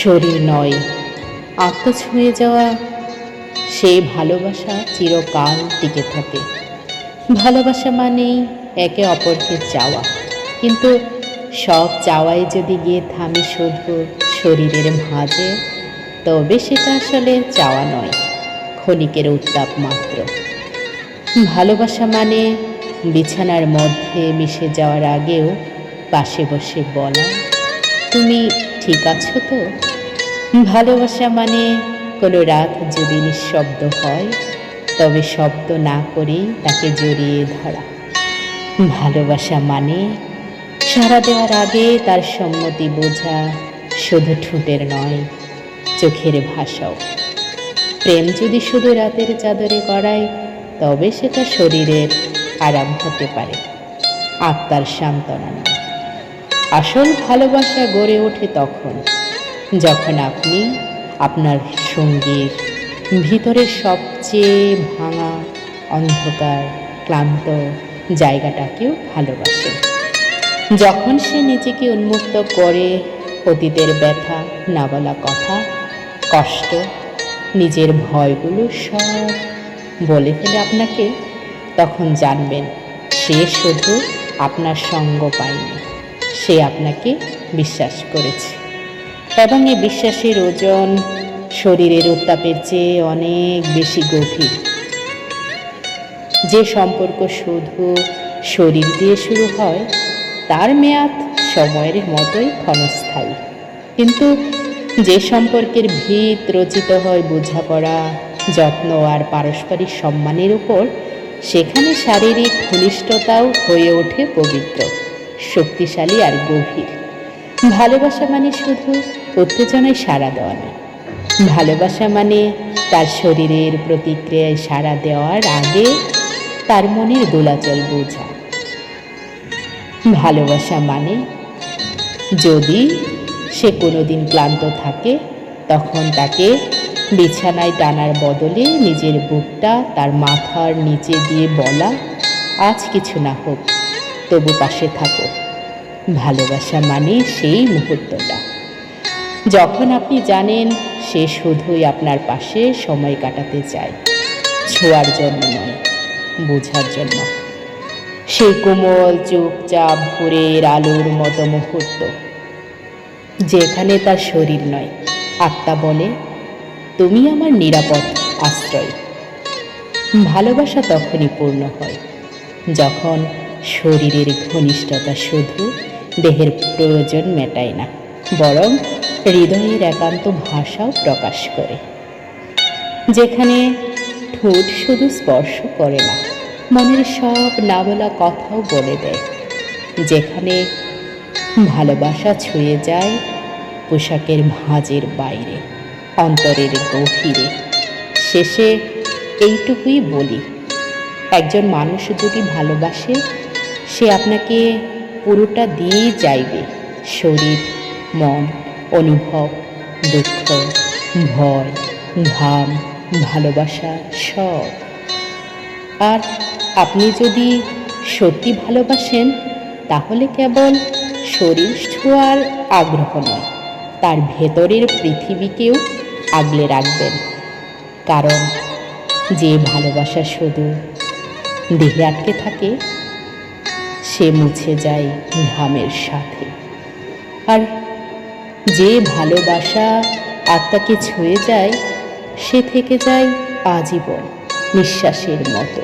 শরীর নয়। আত্মা ছুঁয়ে যাওয়া সেই ভালোবাসা চিরকাল টিকে থাকে। ভালোবাসা মানেই একে অপরকে চাওয়া। কিন্তু সব চাওয়াই যদি গিয়ে থামে শুধু শরীরের ভাঁজে, তবে সেটা আসলে চাওয়া নয়, ক্ষণিকের উত্তাপ মাত্র। ভালোবাসা মানে বিছানার মধ্যে মিশে যাওয়ার আগেও পাশে বসে বলা, তুমি ঠিক আছো তো? ভালোবাসা মানে কোনো রাত যদি নিঃশব্দ হয়, তবে শব্দ না করেই তাকে জড়িয়ে ধরা। ভালোবাসা মানে সারা দেওয়ার আগে তার সম্মতি বোঝা শুধু ঠোঁটের নয়, চোখের ভাষাও। প্রেম যদি শুধু রাতের চাদরে গড়ায়, তবে সেটা শরীরের আরাম হতে পারে, আত্মার সান্ত্বনা নয়। আসল ভালোবাসা গড়ে ওঠে তখন যখন আপনি আপনার সঙ্গীর ভিতরের সবচেয়ে ভাঙা, অন্ধকার, ক্লান্ত জায়গাটাকেও ভালোবাসে। যখন সে নিজেকে উন্মুক্ত করে অতীতের ব্যথা না বলা কথা, কষ্ট, নিজের ভয়গুলো সব বলে ফেলে আপনাকে, তখন জানবেন সে শুধু আপনার সঙ্গ পায়নি, সে আপনাকে বিশ্বাস করেছে। এবং এই বিশ্বাসের ওজন শরীরের উত্তাপের চেয়ে অনেক বেশি গভীর। যে সম্পর্ক শুধু শরীর দিয়ে শুরু হয়, তার মেয়াদ সময়ের মতোই ক্ষণস্থায়ী। কিন্তু যে সম্পর্কের ভিত রচিত হয় বোঝাপড়া, যত্ন আর পারস্পরিক সম্মানের উপর, সেখানে শারীরিক ঘনিষ্ঠতাও হয়ে ওঠে পবিত্র, শক্তিশালী আর গভীর। ভালোবাসা মানে শুধু উত্তেজনায় সাড়া দেওয়া নয় ভালোবাসা মানে তার শরীরের প্রতিক্রিয়ায় সাড়া দেওয়ার আগে তার মনের দোলাচল বোঝা। ভালোবাসা মানে যদি সে কোনোদিন ক্লান্ত থাকে, তখন তাকে বিছানায় টানার বদলে নিজের বুকটা তার মাথার নিচে দিয়ে বলা, আজ কিছু না হোক, তবু পাশে থাকো। ভালোবাসা মানে সেই মুহূর্তটা। যখন আপনি জানেন সে শুধুই আপনার পাশে সময় কাটাতে চায়, ছোঁয়ার জন্য নয়, বোঝার জন্য। সেই কোমল চুপচাপ ভোরের আলোর মতো মুহূর্ত, যেখানে তার শরীর নয়। আত্মা বলে, তুমি আমার নিরাপদ আশ্রয়। ভালোবাসা তখনই পূর্ণ হয়, যখন শরীরের ঘনিষ্ঠতা শুধু দেহের প্রয়োজন মেটায় না, বরং হৃদয়ের একান্ত ভাষাও প্রকাশ করে। যেখানে ঠোঁট শুধু স্পর্শ করে না, মনের সব না বলা কথাও বলে দেয়। যেখানে ভালোবাসা ছুঁয়ে যায় পোশাকের ভাঁজের বাইরে, অন্তরের গভীরে। শেষে এইটুকুই বলি, একজন মানুষ যদি ভালোবাসে, সে আপনাকে পুরোটা দিয়েই চাইবে শরীর, মন, অনুভব, দুঃখ, ভয়, ঘাম, ভালোবাসা, সব। আর আপনি যদি সত্যি ভালোবাসেন, তাহলে কেবল শরীর ছোঁয়ার আগ্রহ নয়, তার ভেতরের পৃথিবীকেও আগলে রাখবেন। কারণ যে ভালোবাসা শুধু দেহে আটকে থাকে সে মুছে যায় ঘামের সাথে। আর যে ভালোবাসা আত্মাকে ছুঁয়ে যায়, সে থেকে যায় আজীবন নিঃশ্বাসের মতো।